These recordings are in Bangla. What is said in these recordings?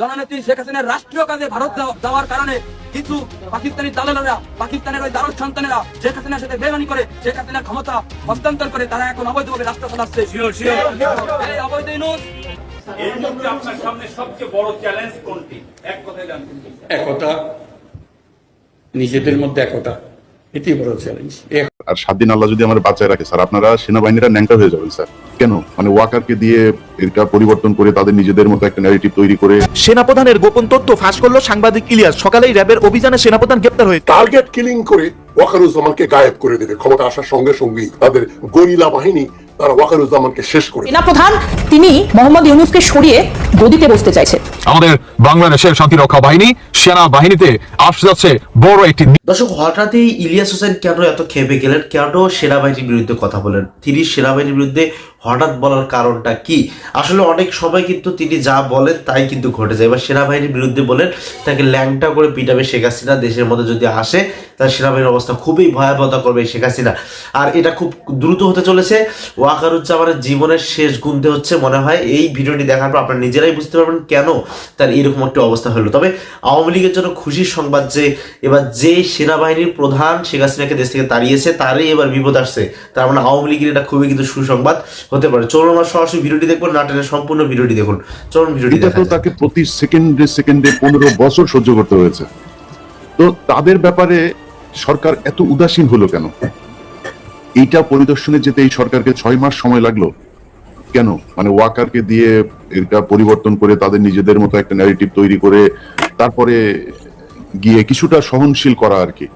জননেত্রী শেখ হাসিনার রাষ্ট্রীয় কাজে ভারত যাওয়ার কারণে কিছু পাকিস্তানি দালালেরা পাকিস্তানের ওই দারুণ সন্তানেরা শেখ হাসিনার সাথে বেমানি করে শেখ হাসিনার ক্ষমতা হস্তান্তর করে তারা এখন অবৈধভাবে রাষ্ট্র চালাচ্ছে। এই অবৈধ ইউনুস এই মুহূর্তে আপনার সামনে সবচেয়ে বড় চ্যালেঞ্জ কোনটি? এক কথায় জানতে একতা নিজেদের মধ্যে একতা এটি বড় চ্যালেঞ্জ আর সাত দিন আল্লাহ যদি আমার বাঁচায় রাখে স্যার আপনারা সেনাবাহিনীরা ন্যাংটা হয়ে যাবেন স্যার। কেন? মানে ওয়াকারকে দিয়ে এটা পরিবর্তন করে তাদের নিজেদের মতো একটা ন্যারেটিভ তৈরি করে। সেনাপ্রধানের গোপন তথ্য ফাঁস করল সাংবাদিক ইলিয়াস। সকালেই র্যাবের অভিযানে সেনাপ্রধান গ্রেপ্তার হয়ে টার্গেট কিলিং করে ওয়াকারুজ্জামানকে গায়েব করে দেবে। ক্ষমতা আসার সঙ্গে সঙ্গেই তাদের গরিলা বাহিনী তারা ওয়াকারুজ্জামানকে শেষ করে দেবে। সেনাপ্রধান তিনি মোহাম্মদ ইউনুসকে সরিয়ে গদিতে বসতে চাইছে আমাদের বাংলাদেশের শান্তিরক্ষা বাহিনী সেনা বাহিনীতে আসতে যাচ্ছে বড় একটি দর্শক হঠাৎই ইলিয়াস হোসেন কেন এত খেপে গেলেন? কেন সেনাবাহিনীর বিরুদ্ধে কথা বলেন? তিনি সেনাবাহিনীর বিরুদ্ধে হঠাৎ বলার কারণটা কি? আসলে অনেক সময় কিন্তু তিনি যা বলেন তাই কিন্তু ঘটে যায়। এবার সেনাবাহিনীর বিরুদ্ধে বলেন তাকে ল্যাংটা করে পিটাবে শেখ হাসিনা দেশের মধ্যে যদি আসে তাহলে সেনাবাহিনীর অবস্থা খুবই ভয়াবহতা করবে শেখ হাসিনা। আর এটা খুব দ্রুত হতে চলেছে। ওয়াকারুজ্জামানের জীবনের শেষ গুনতে হচ্ছে মনে হয়। এই ভিডিওটি দেখার পর আপনারা নিজেরাই বুঝতে পারবেন কেন তার এরকম একটা অবস্থা হলো। তবে আওয়ামী লীগের জন্য খুশির সংবাদ যে এবার যে সেনাবাহিনীর প্রধান শেখ হাসিনাকে দেশ থেকে তাড়িয়েছে তারই এবার বিপদ আসছে। তার মানে আওয়ামী লীগের এটা খুবই কিন্তু সুসংবাদ হতে পারে। চলুন আমরা সরাসরি ভিডিওটি দেখুন নাটনের সম্পূর্ণ ভিডিওটি দেখুন। চলুন ভিডিওটি এটা দেখা তো যাক। তাকে প্রতি সেকেন্ডে সেকেন্ডে পনেরো বছর সহ্য করতে হয়েছে। তো তাদের ব্যাপারে সরকার এত উদাসীন হলো কেন? এইটা পরিদর্শনে যেতে এই সরকারকে ছয় মাস সময় লাগল। কেন? মানে ওয়াকারকে দিয়ে এটা পরিবর্তন করে তাদের নিজেদের মতো একটা ন্যারেটিভ তৈরি করে তারপরে গিয়ে কিছুটা সহনশীল করা আর কি।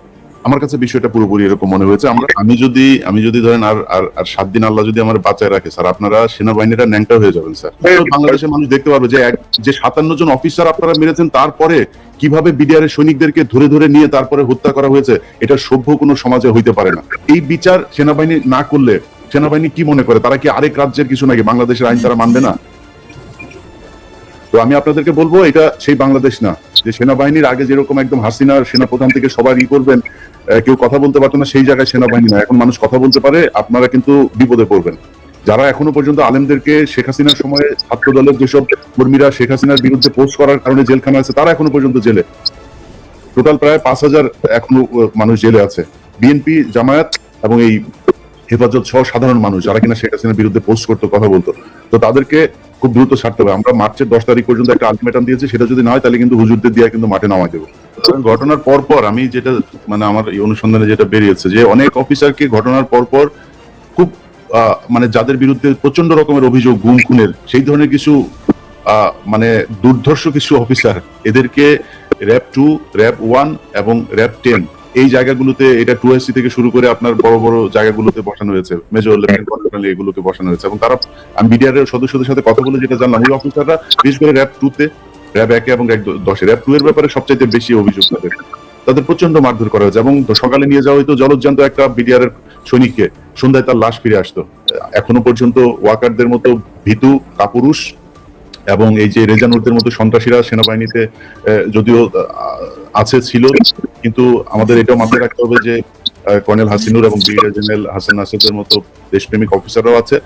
আমার কাছে বিষয়টা পুরোপুরি এরকম মনে হয়েছে। আমরা আমি যদি আমি যদি ধরেন আর আর আর সাত দিন আল্লাহ যদি আমার বাঁচায় রাখে স্যার আপনারা সেনাবাহিনীরা ন্যাংটা হয়ে যাবেন স্যার। বাংলাদেশের মানুষ দেখতে পারবে যে এক যে সাতান্ন জন অফিসার আপনারা মেরেছেন তারপরে কীভাবে বিডিআর সৈনিকদেরকে ধরে ধরে নিয়ে তারপরে হত্যা করা হয়েছে এটা সভ্য কোনো সমাজে হইতে পারে না। এই বিচার সেনাবাহিনী না করলে সেনাবাহিনী কি মনে করে? তারা কি আরেক রাজ্যের কিছু নাকি? বাংলাদেশের আইন তারা মানবে না? তো আমি আপনাদেরকে বলব, এটা সেই বাংলাদেশ না, যে সেনাবাহিনীর আগে যেরকম একদম হাসিনার সেনাপ্রধান থেকে সবাই ই করবেন কেউ কথা বলতে পারতো না, সেই জায়গায় সেনাবাহিনী না। এখন মানুষ কথা বলতে পারে, আপনারা কিন্তু বিপদে পড়বেন। যারা এখনও পর্যন্ত আলেমদেরকে শেখ হাসিনার সময় ছাত্র দলের যেসব কর্মীরা শেখ হাসিনার বিরুদ্ধে পোস্ট করার কারণে জেলখানা আছে, তারা এখনও পর্যন্ত জেলে। টোটাল প্রায় পাঁচ হাজার এখনও মানুষ জেলে আছে। বিএনপি, জামায়াত এবং এই হেফাজত সহ সাধারণ মানুষ যারা কিনা শেখ হাসিনার বিরুদ্ধে পোস্ট করতো, কথা বলতো, তো তাদেরকে খুব দ্রুত ছাড়তে হবে। আমরা মার্চের দশ তারিখ পর্যন্ত একটা আলটিমেটাম দিয়েছি, সেটা যদি না হয় তাহলে কিন্তু হুজুরদের দিয়ে কিন্তু মাঠে নামাই দেবো। ঘটনার পর পর আমি যেটা মানে আমার এই অনুসন্ধানে যেটা বেরিয়েছে যে অনেক অফিসারকে ঘটনার পর পর খুব মানে যাদের বিরুদ্ধে প্রচণ্ড রকমের অভিযোগ, গুম, খুনের, সেই ধরনের কিছু মানে দুর্ধর্ষ কিছু অফিসার, এদেরকে র্যাব টু র্যাব ওয়ান এবং র্যাব টেন এই জায়গাগুলোতে এটা টু থেকে শুরু করে আপনার বড় বড় জায়গাগুলোতে বসানো হয়েছে। মেজর কর্নেল এগুলোকে বসানো হয়েছে। এবং তারা আমি বিডিআর এর সদস্যদের সাথে কথা বলে যেটা জানলাম, ওই অফিসাররা বিশেষ করে র্যাব টু তে র্যাব একে এবং র্যাব দশে র্যাব টু এর ব্যাপারে সবচাইতে বেশি অভিযোগ তাদের। তাদের প্রচণ্ড মারধর করা হয়েছে। এবং সকালে নিয়ে যাওয়া হয়তো জলজ্জান্ত একটা বিডিআর এর সৈনিককে। সন্ধ্যায় তার লাশ ফিরে আসতো। এখনও পর্যন্ত ওয়াকারদের মতো ভীতু, কাপুরুষ এবং এই যে রেজানুরদের মতো সন্ত্রাসীরা সেনাবাহিনীতে যদিও আছে, ছিল, কিন্তু আমাদের এটাও মাথায় রাখতে হবে যে কর্নেল হাসিনুর এবং ব্রিগেডিয়ার জেনারেল হাসান নাসিরদের মতো দেশপ্রেমিক অফিসাররাও আছে।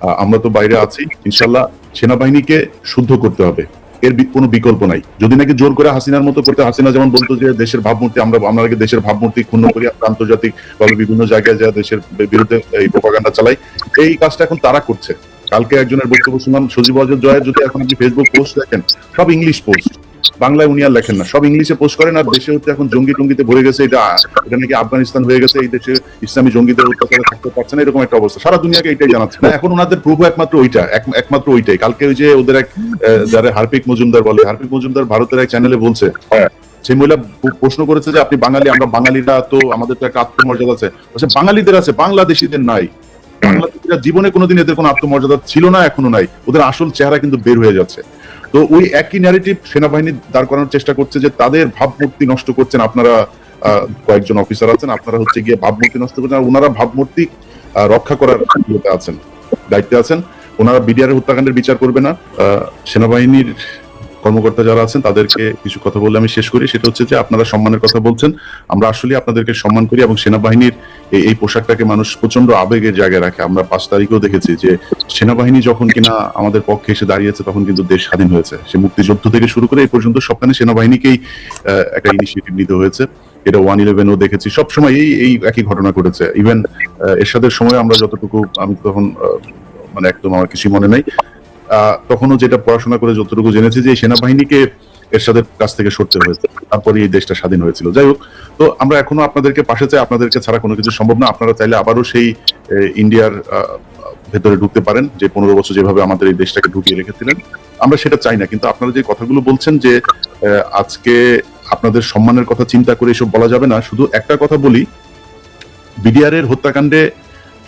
আমরা তো বাইরে আছি। ইনশাল্লাহ সেনাবাহিনীকে শুদ্ধ করতে হবে। এর বি- কোনো বিকল্প নাই। যদি নাকি জোর করে হাসিনার মতো করতে হাসিনা যেমন বলতো যে দেশের ভাবমূর্তি, আমরা আমরা দেশের ভাবমূর্তি ক্ষুণ্ণ করি আন্তর্জাতিক ভাবে বিভিন্ন জায়গায় যা দেশের বিরুদ্ধে এই প্রোপাগান্ডা চালাই। এই কাজটা এখন তারা করছে। কালকে একজনের বক্তব্য শুনলাম, সজীব অজয় জয়ের যদি এখন আপনি ফেসবুক পোস্ট দেখেন, সব ইংলিশ পোস্ট বাংলায় উনি আর লেখেন না। সব ইংলিশে পোস্ট করেন আর দেশে হচ্ছে এখন জঙ্গি টঙ্গিতে ভরে গেছে এটা এটা নাকি আফগানিস্তান হয়ে গেছে এই দেশে ইসলামী জঙ্গিদের অত্যাচারে থাকতে পারছে না এরকম একটা অবস্থা। সারা দুনিয়াকে এটাই জানাচ্ছে। না এখন ওনাদের প্রভু একমাত্র ওইটা একমাত্র ওইটাই। কালকে ওই যে ওদের এক যারা হার্পিক মজুমদার বলে হার্পিক মজুমদার ভারতের এক চ্যানেলে বলছে সেই মহিলা প্রশ্ন করেছে যে আপনি বাঙালি আমরা বাঙালিরা তো আমাদের তো একটা আত্মমর্যাদা আছে। বাঙালিদের আছে বাংলাদেশিদের নাই। বাংলাদেশিরা জীবনে কোনোদিন এদের কোনো আত্মমর্যাদা ছিল না এখনও নাই। ওদের আসল চেহারা কিন্তু বের হয়ে যাচ্ছে। তো ওই একই ন্যারেটিভ সেনাবাহিনী দাঁড় করানোর চেষ্টা করছে যে তাদের ভাবমূর্তি নষ্ট করছেন আপনারা কয়েকজন অফিসার আছেন, আপনারা হচ্ছে গিয়ে ভাবমূর্তি নষ্ট করছেন আর ওনারা ভাবমূর্তি রক্ষা করার আছেন, দায়িত্বে আছেন। ওনারা বিডিআর হত্যাকাণ্ডের বিচার করবে না। সেনাবাহিনীর কর্মকর্তা যারা আছেন, তাদেরকে কিছু কথা বলে আমি শেষ করি। সেটা হচ্ছে যে আপনারা সম্মানের কথা বলছেন। আমরা আসলে আপনাদেরকে সম্মান করি এবং সেনাবাহিনীর এই- পোশাকটাকে মানুষ প্রচণ্ড আবেগের জায়গায় রাখে। আমরা পাঁচ তারিখেও দেখেছি যে সেনাবাহিনী যখন কিনা আমাদের পক্ষে এসে দাঁড়িয়েছে, তখন কিন্তু দেশ স্বাধীন হয়েছে। সে মুক্তিযুদ্ধ থেকে শুরু করে এই পর্যন্ত সবখানে সেনাবাহিনীকেই একটা ইনিশিয়েটিভ নিতে হয়েছে। এটা ওয়ান ইলেভেনও দেখেছি। সবসময় এই এই একই ঘটনা ঘটেছে। ইভেন এরশাদের সময় আমরা যতটুকু, আমি তখন মানে একদম আমার কিছু মনে নাই। তখনও যেটা পড়াশোনা করে যতটুকু জেনেছি যে সেনাবাহিনীকে এরশাদের কাছ থেকে সরতে হয়েছে। তারপরে এই দেশটা স্বাধীন হয়েছিল। যাই হোক, তো আমরা এখনও আপনাদেরকে পাশে চাই, আপনাদেরকে ছাড়া কোনো কিছু সম্ভব না। আপনারা চাইলে আবারও সেই ইন্ডিয়ার ভেতরে ঢুকতে পারেন, যে পনেরো বছর যেভাবে আমাদের এই দেশটাকে ঢুকিয়ে রেখেছিলেন। আমরা সেটা চাই না, কিন্তু আপনারা যে কথাগুলো বলছেন যে আজকে আপনাদের সম্মানের কথা চিন্তা করে এসব বলা যাবে না, শুধু একটা কথা বলি বিডিআর এর হত্যাকাণ্ডে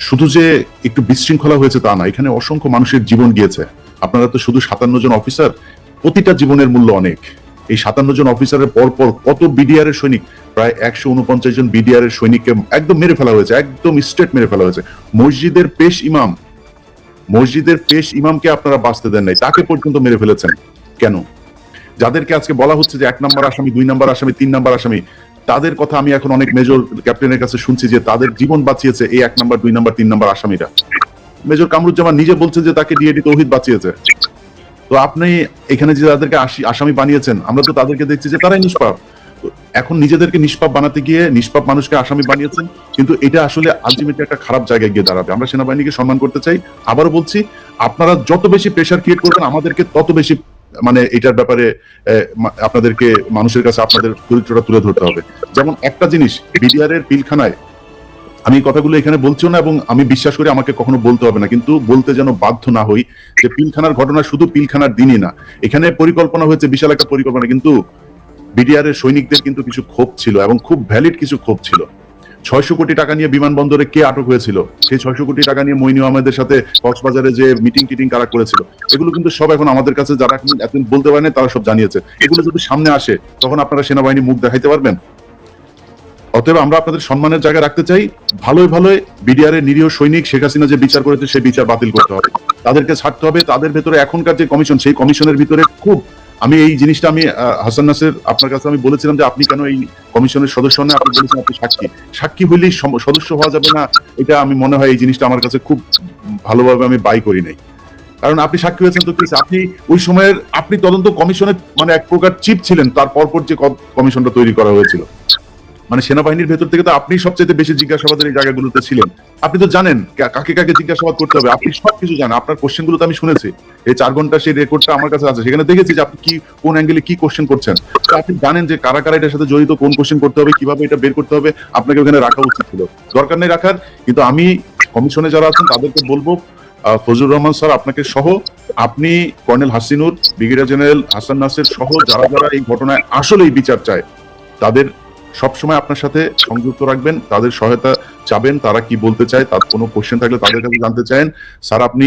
শুধু যে একটু বিশৃঙ্খলা হয়েছে তা না, এখানে অসংখ্য মানুষের জীবন গিয়েছে। আপনারা তো শুধু সাতান্ন জন অফিসার প্রতিটা জীবনের মূল্য অনেক। এই সাতান্ন জন অফিসারের পর পর কত বিডিআর এর সৈনিক, প্রায় একশো উনপঞ্চাশ জন বিডিআর এর সৈনিককে একদম মেরে ফেলা হয়েছে, একদম স্ট্রেট মেরে ফেলা হয়েছে। মসজিদের পেশ ইমাম, মসজিদের পেশ ইমামকে আপনারা বাঁচতে দেন নাই, তাকে পর্যন্ত মেরে ফেলেছেন। কেন? যাদেরকে আজকে বলা হচ্ছে যে এক নম্বর আসামি, দুই নম্বর আসামি, তিন নম্বর আসামি, তাদের কথা আমি এখন অনেক মেজর ক্যাপ্টেনের কাছে শুনছি যে তাদের জীবন বাঁচিয়েছে এই এক নম্বর, দুই নম্বর, তিন নম্বর আসামিরা। মেজর কামরুজ্জামান নিজে বলছে যে তাকে ডিএডি তৌহিদ বাঁচিয়েছে। তো আপনি এখানে যে তাদেরকে আসামি বানিয়েছেন, আমরা তো তাদেরকে দেখছি যে তারাই নিষ্পাপ। এখন নিজেদেরকে নিষ্পাপ বানাতে গিয়ে নিষ্পাপ মানুষকে আসামি বানিয়েছেন, কিন্তু এটা আসলে আলটিমেটলি একটা খারাপ জায়গায় গিয়ে দাঁড়াবে। আমরা সেনাবাহিনীকে সম্মান করতে চাই। আবারও বলছি, আপনারা যত বেশি প্রেশার ক্রিয়েট করবেন, আমাদেরকে তত বেশি মানে এটার ব্যাপারে আপনাদেরকে মানুষের কাছে আপনাদের চরিত্রটা তুলে ধরতে হবে। যেমন একটা জিনিস বিডিআর এর পিলখানায় আমি কথাগুলো এখানে বলছিও না এবং আমি বিশ্বাস করি আমাকে কখনো বলতে হবে না, কিন্তু বলতে যেন বাধ্য না হই যে পিলখানার ঘটনা শুধু পিলখানার দিনই না। এখানে পরিকল্পনা হয়েছে বিশাল একটা পরিকল্পনা, কিন্তু বিডিআর এর সৈনিকদের কিন্তু কিছু ক্ষোভ ছিল এবং খুব ভ্যালিড কিছু ক্ষোভ ছিল। ছয়শো কোটি টাকা নিয়ে বিমানবন্দরে কে আটক হয়েছিল? সেই ছয়শো কোটি টাকা নিয়ে মইনু আহমেদের সাথে কক্সবাজারে যে মিটিং টিটিং কারা করেছিল, এগুলো কিন্তু সব এখন আমাদের কাছে যারা এখন এতদিন বলতে পারেনি তারা সব জানিয়েছে। এগুলো যদি সামনে আসে, তখন আপনারা সেনাবাহিনী মুখ দেখাইতে পারবেন? অতএব আমরা আপনাদের সম্মানের জায়গায় রাখতে চাই। ভালোই ভালোই বিডিআর এর নিরীহ সৈনিক শেখ হাসিনা যে বিচার করেছে, সেই বিচার বাতিল করতে হবে। তাদেরকে ছাড়তে হবে, তাদের ভেতরে এখনকার যে কমিশন, সেই কমিশনের ভিতরে খুব আমি এই জিনিসটা আমি হাসান নাসের আপনার কাছে আমি বলেছিলাম যে আপনি কেন এই কমিশনের সদস্য না আপনি বলেছেন আপনি সাক্ষী। সাক্ষী হইলেই সদস্য হওয়া যাবে না, এটা আমি মনে হয় এই জিনিসটা আমার কাছে খুব ভালোভাবে আমি বাই করি নাই। কারণ আপনি সাক্ষী হয়েছেন তো কি আপনি ওই সময়ের, আপনি তদন্ত কমিশনের মানে এক প্রকার চিপ ছিলেন, তার পরপর যে কমিশনটা তৈরি করা হয়েছিল। মানে সেনাবাহিনীর ভেতর থেকে তো আপনি সবচেয়ে বেশি জিজ্ঞাসাবাদের এই জায়গাগুলোতে ছিলেন। আপনি তো জানেন কাকে কাকে জিজ্ঞাসাবাদ করতে হবে। আপনি সবকিছু জানেন। আপনার কোশ্চেনগুলো তো আমি শুনেছি। এই চার ঘণ্টা সেই রেকর্ডটা আমার কাছে আছে। সেখানে দেখেছি যে আপনি কি কোন অ্যাঙ্গেলে কি কোশ্চেন করছেন। আপনি জানেন যে কারা কারা এটার সাথে জড়িত কোন কোশ্চেন করতে হবে কীভাবে এটা বের করতে হবে আপনাকে ওখানে রাখা উচিত ছিল। দরকার নেই রাখার কিন্তু আমি কমিশনে যারা আছেন তাদেরকে বলব আহ, ফজলুর রহমান স্যার আপনাকে সহ আপনি colonel Hasinur brigadier general Hasan Naser সহ যারা যারা এই ঘটনায় আসলেই বিচার চায় তাদের সবসময় আপনার সাথে সংযুক্ত রাখবেন, তাদের সহায়তা চাবেন, তারা কি বলতে চায়, তার কোনো কোশ্চেন থাকলে তাদের কাছে জানতে চান স্যার, আপনি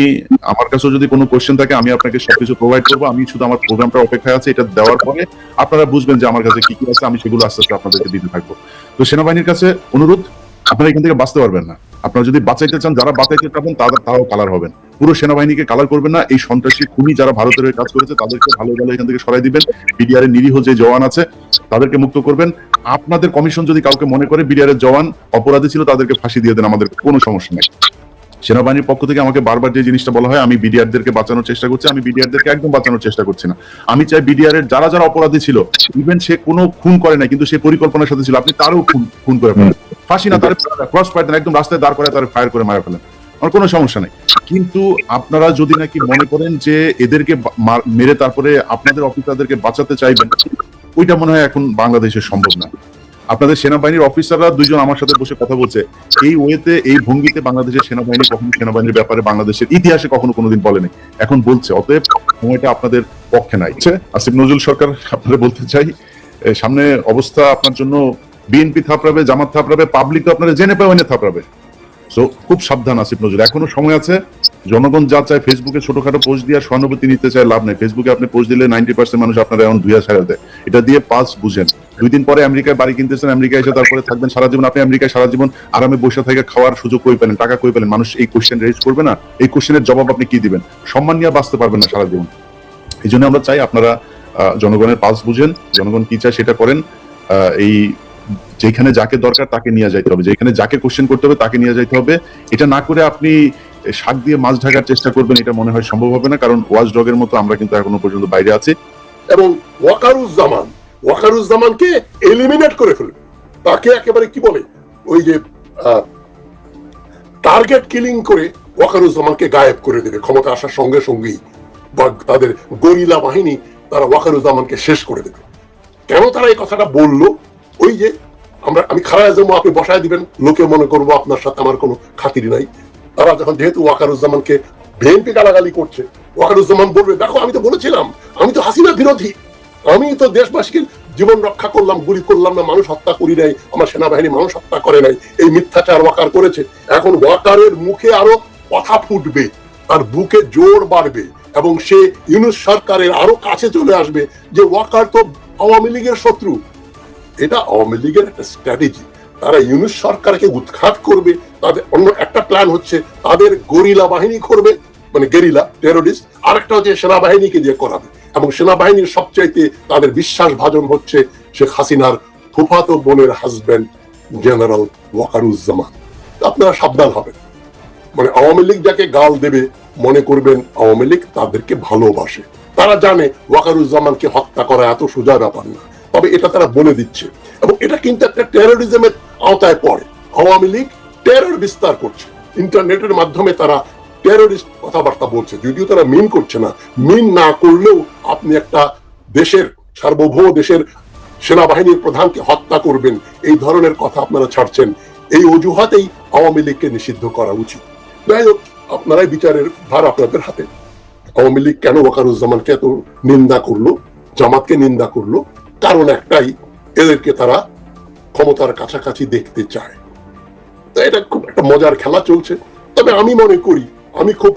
আমার কাছেও যদি কোনো কোশ্চেন থাকে, আমি আপনাকে সবকিছু প্রোভাইড করব। আমি শুধু আমার প্রোগ্রামটা অপেক্ষায় আছে, এটা দেওয়ার পরে আপনারা বুঝবেন যে আমার কাছে কি কি আছে, আমি সেগুলো আস্তে আস্তে আপনাদেরকে দিতে থাকব। তো সেনাবাহিনীর কাছে অনুরোধ আপনারা এখান থেকে বাঁচতে পারবেন না। আপনারা যদি বাঁচাইতে চান, যারা বাঁচাইতে চাবেন তারা তারাও কালার হবেন। পুরো সেনাবাহিনীকে কালার করবেন না। এই সন্ত্রাসী খুনি যারা ভারতের হয়ে কাজ করেছে, তাদেরকে ভালো ভালো এখান থেকে সরাই দিবেন। বিডিআর এর নিরীহ যে জওয়ান আছে, তাদেরকে মুক্ত করবেন। আপনাদের কমিশন যদি কাউকে মনে করে বিডিআর এর জওয়ান অপরাধী ছিল, তাদেরকে ফাঁসি দিয়ে দেন, আমাদের কোনো সমস্যা নেই। সেনাবাহিনীর পক্ষ থেকে আমাকে বারবার যে জিনিসটা বলা হয়, আমি বিডিআরদেরকে বাঁচানোর চেষ্টা করছি, আমি বিডিআরদেরকে একদম বাঁচানোর চেষ্টা করছি না। আমি চাই বিডিআর এর যারা যারা অপরাধী ছিল ইভেন সে কোনো খুন করে না কিন্তু সে পরিকল্পনার সাথে ছিল। আপনি তারও খুন খুন করে ফেলেন। ফাঁসি না তার ক্রস ফায়ার একদম রাস্তায় দাঁড় করে তার ফায়ার করে মারা ফেলেন। আমার কোনো সমস্যা নেই। কিন্তু আপনারা যদি নাকি মনে করেন যে এদেরকে মেরে তারপরে আপনাদের অফিসারদেরকে বাঁচাতে চাইবেন ওইটা মনে হয় এখন বাংলাদেশে সম্ভব না। আপনাদের সেনাবাহিনীর অফিসাররা দুইজন আমার সাথে বসে কথা বলছে। এই ওয়েতে এই ভঙ্গিতে বাংলাদেশের সেনাবাহিনী কখনো সেনাবাহিনীর ব্যাপারে বাংলাদেশের ইতিহাসে কখনো কোনোদিন বলেনি। এখন বলছে অতএব সময়টা আপনাদের পক্ষে নাই। আচ্ছা, আসিফ নজরুল সরকার আপনারা বলতে চাই সামনে অবস্থা আপনার জন্য বিএনপি থাপড়াবে, জামাত থাপড়াবে পাবলিক তো আপনারা জেনে পাবেন থাপড়াবে। তো খুব সাবধান আসিফ নজরুল। এখনও সময় আছে। জনগণ যা চায় ফেসবুকে ছোটখাটো পোস্ট দিয়ে সহানুভূতি নিতে চায় লাভ নেই। ফেসবুকে আপনি পোস্ট দিলে নাইনটি পার্সেন্ট মানুষ আপনারা এখন ধুয়া ছাড়া দেয়। এটা দিয়ে পাস বুঝেন। দুই দিন পরে আমেরিকায় বাড়ি কিনতেছেন আমেরিকায় এসে তারপরে থাকবেন সারা জীবন। আপনি আমেরিকায় সারা জীবন আরামে বসে থেকে খাওয়ার সুযোগ কই পেলেন, টাকা কই পেলেন? মানুষ এই কোশ্চেন রেজ করবে না। এই কোশ্চেনের জবাব আপনি কি দিবেন? সম্মান নিয়ে বাঁচতে পারবেন না সারা জীবন। এই জন্য আমরা চাই আপনারা জনগণের পাস বুঝেন। জনগণ কি চায় সেটা করেন। এই যেখানে যাকে দরকার তাকে নিয়ে যাইতে হবে। যেখানে যাকে কোশ্চেন করতে হবে তাকে নিয়ে যাইতে হবে। এটা না করে আপনি শাক দিয়ে মাছ ঢাকার চেষ্টা করবেন, এটা মনে হয় সম্ভব হবে না, কারণ ওয়াচ ডগের মতো আমরা কিন্তু এখনও পর্যন্ত বাইরে আছি। এবং ওয়াকারুজ্জামান, ওয়াকারুজ্জামানকে এলিমিনেট করে ফেলবে। তাকে একেবারে কি বলে? ওই যে টার্গেট কিলিং করে ওয়াকারুজ্জামানকে গায়েব করে দেবে। ক্ষমতা আসার সঙ্গে সঙ্গেই বা তাদের গরিলা বাহিনী তারা ওয়াকারুজ্জামানকে শেষ করে দেবে। কেন তারা এই কথাটা বলল? ওই যে আমরা, আমি খারাপ যাব আপনি বসায় দিবেন। লোকে মনে করব আপনার সাথে আমার কোনো খাতির নাই। তারা যখন যেহেতু ওয়াকারুজ্জামানকে বিএনপি গালাগালি করছে, ওয়াকারুজ্জামান বলবে, দেখো, আমি তো বলেছিলাম, আমি তো হাসিনা বিরোধী। আমি তো দেশবাসীকে জীবন রক্ষা করলাম, গুলি করলাম না, মানুষ হত্যা করি নাই, আমার সেনাবাহিনী মানুষ হত্যা করে নাই। এই মিথ্যাচার ওয়াকার করেছে। এখন ওয়াকারের মুখে আরও কথা ফুটবে, তার বুকে জোর বাড়বে, এবং সে ইউনুস সরকারের আরও কাছে চলে আসবে যে ওয়াকার তো আওয়ামী লীগের শত্রু। এটা আওয়ামী লীগের একটা স্ট্র্যাটেজি তারা ইউনুস সরকারকে উৎখাত করবে, তাদের অন্য একটা প্ল্যান হচ্ছে, তাদের গরিলা বাহিনী করবে মানে গেরিলা টেরোরিস্ট আরেকটা হচ্ছে সেনাবাহিনীকে দিয়ে করাবে। এবং সেনাবাহিনীর সবচাইতে তাদের বিশ্বাস ভাজন হচ্ছে শেখ হাসিনার ফুফাতো বোনের হাজবেন্ড জেনারেল ওয়াকারুজ্জামান। আপনারা সাবধান হবেন। মানে আওয়ামী লীগ যাকে গাল দেবে, মনে করবেন আওয়ামী লীগ তাদেরকে ভালোবাসে। তারা জানে ওয়াকারুজ্জামানকে হত্যা করা এত সোজা ব্যাপার না। তবে এটা তারা বলে দিচ্ছে। এবং এটা কিন্তু একটা টেরোরিজমের আওতায় পড়ে। আওয়ামী লীগ টেরর বিস্তার করছে। ইন্টারনেটের মাধ্যমে তারা টেরোরিস্ট কথাবার্তা বলছে। যদিও তারা মিন করছে না। মিন না করলেও আপনি একটা দেশের, সার্বভৌম দেশের সেনাবাহিনীর প্রধানকে হত্যা করবেন, এই ধরনের কথা আপনারা ছাড়ছেন। এই অজুহাতেই আওয়ামী লীগকে নিষিদ্ধ করা উচিত। যাই হোক, আপনারাই বিচারের ভার আপনাদের হাতে। আওয়ামী লীগ কেন ওয়াকারুজ্জামানকে এত নিন্দা করল? জামাতকে নিন্দা করল? কারণ একটাই, এদেরকে তারা ক্ষমতার কাছাকাছি দেখতে চায়। তো এটা খুব একটা মজার খেলা চলছে। তবে আমি মনে করি, আমি খুব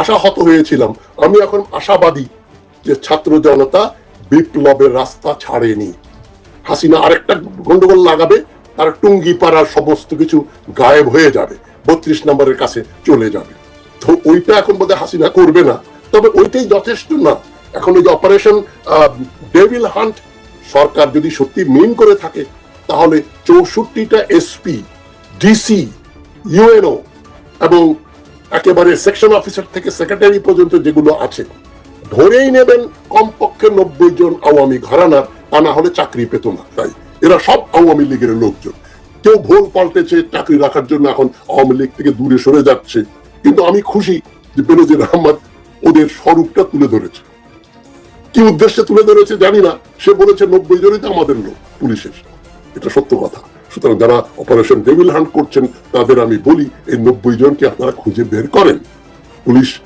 আশাহত হয়েছিলাম। আমি এখন আশাবাদী যে ছাত্র জনতা বিপ্লবের রাস্তা ছাড়েনি। হাসিনা আরেকটা গন্ডগোল লাগাবে, তার টুঙ্গি পাড়ার সমস্ত কিছু গায়েব হয়ে যাবে, বত্রিশ নম্বরের কাছে চলে যাবে। তো ওইটা এখন বোধহয় হাসিনা করবে না। তবে ওইটাই যথেষ্ট না। এখন ওই যে অপারেশন ডেভিল হান্ট সরকার যদি সত্যি মেন করে থাকে, তাহলে চৌষট্টিটা এসপি ডিসি ইউএনও এবং একেবারে সেকশন অফিসার থেকে সেক্রেটারি পর্যন্ত যেগুলো আছে, ধরেই নেবেন কমপক্ষে নব্বই জন আওয়ামী ঘরানার, তা না হলে চাকরি পেত না। তাই এরা সব আওয়ামী লীগের লোকজন। কেউ ভুল পাল্টেছে, চাকরি রাখার জন্য এখন আওয়ামী লীগ থেকে দূরে সরে যাচ্ছে। কিন্তু আমি খুশি যে বেনজির আহমদ ওদের স্বরূপটা তুলে ধরেছে। কি উদ্দেশ্যে তুলে ধরেছে জানি না। সে বলেছে, নব্বই জনই তো আমাদের লোক, পুলিশের। এটা সত্য কথা। সুতরাং যারা অপারেশন ডেভিল হান্ট করছেন, তাদের আমি বলি, এই নব্বই জনকে আপনারা খুঁজে বের করেন। পুলিশ,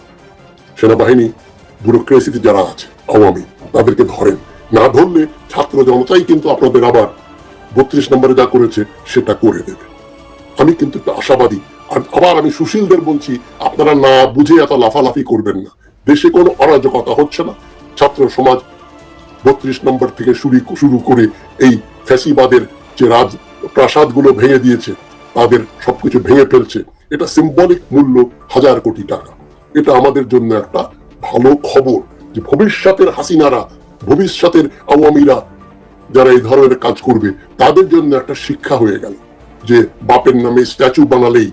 সেনাবাহিনী, ব্যুরোক্রেসিতে যারা আছে, আওয়ামী, তাদেরকে ধরেন। না ধরলে ছাত্র জনতাই কিন্তু আপনাদের আবার বত্রিশ নম্বরে যা করেছে, সেটা করে দেবে। আমি কিন্তু একটু আশাবাদী। আর আবার আমি সুশীলদের বলছি, আপনারা না বুঝে এত লাফালাফি করবেন না। দেশে কোনো অরাজকতা হচ্ছে না। ছাত্র সমাজ বত্রিশ নম্বর থেকে শুরু করে এই ফ্যাসিবাদের যে রাজ প্রাসাদগুলো ভেঙে দিয়েছে, তাদের সবকিছু ভেঙে ফেলছে, এটা সিম্বলিক মূল্য হাজার কোটি টাকা। এটা আমাদের জন্য একটা ভালো খবর যে ভবিষ্যতের হাসিনারা, ভবিষ্যতের আওয়ামীরা যারা এই ধরনের কাজ করবে, তাদের জন্য একটা শিক্ষা হয়ে গেল যে বাপের নামে স্ট্যাচু বানালেই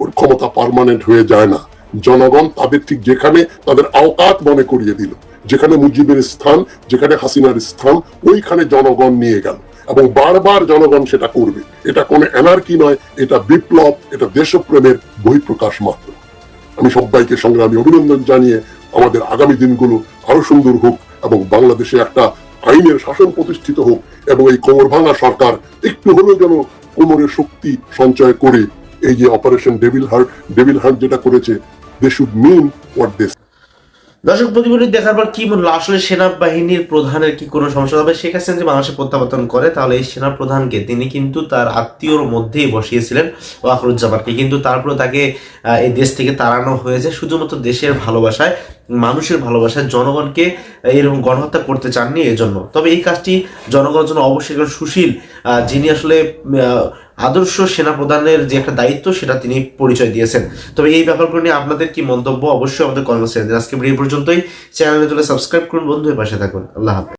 ওর ক্ষমতা পার্মানেন্ট হয়ে যায় না। জনগণ তাদের ঠিক যেখানে তাদের আওকাত মনে করিয়ে দিল। যেখানে মুজিবের স্থান, যেখানে হাসিনার স্থান, ওইখানে জনগণ নিয়ে গেল। এবং বারবার জনগণ সেটা করবে। এটা কোনো এনার্কি নয়, এটা বিপ্লব, এটা দেশপ্রেমের বহিঃপ্রকাশ মাত্র। আমি সবাইকে সংগ্রামী অভিনন্দন জানিয়ে আমাদের আগামী দিনগুলো আরও সুন্দর হোক এবং বাংলাদেশে একটা আইনের শাসন প্রতিষ্ঠিত হোক এবং এই কোমর ভাঙা সরকার একটু হলেও যেন কোমরের শক্তি সঞ্চয় করে এই যে operation devil hunt devil hunt যেটা করেছে they should mean what they দর্শক প্রতিবেদন দেখার পর কি বলল আসলে সেনাবাহিনীর প্রধানের কি কোনো সমস্যা হবে? শেখ হাসিনা যদি বাংলাদেশে প্রত্যাবর্তন করে, তাহলে এই সেনা প্রধানকে তিনি কিন্তু তার আত্মীয়র মধ্যেই বসিয়েছিলেন ওয়াকরুজ্জামানকে। কিন্তু তারপরে তাকে এই দেশ থেকে তাড়ানো হয়েছে শুধুমাত্র দেশের ভালোবাসায়, মানুষের ভালোবাসায়, জনগণকে এরকম গণহত্যা করতে চাননি এজন্য। তবে এই কাজটি জনগণের জন্য অবশ্যই সুশীল। যিনি আসলে আদর্শ সেনা প্রধানের যে একটা দায়িত্ব, সেটা তিনি পরিচয় দিয়েছেন। তবে এই ব্যাপারগুলো নিয়ে আপনাদের কি মন্তব্য? অবশ্যই আমাদের কর্মসেন আজকে এই পর্যন্তই। চ্যানেলে চলে সাবস্ক্রাইব করুন। বন্ধু পাশে থাকুন। আল্লাহ হাফেজ।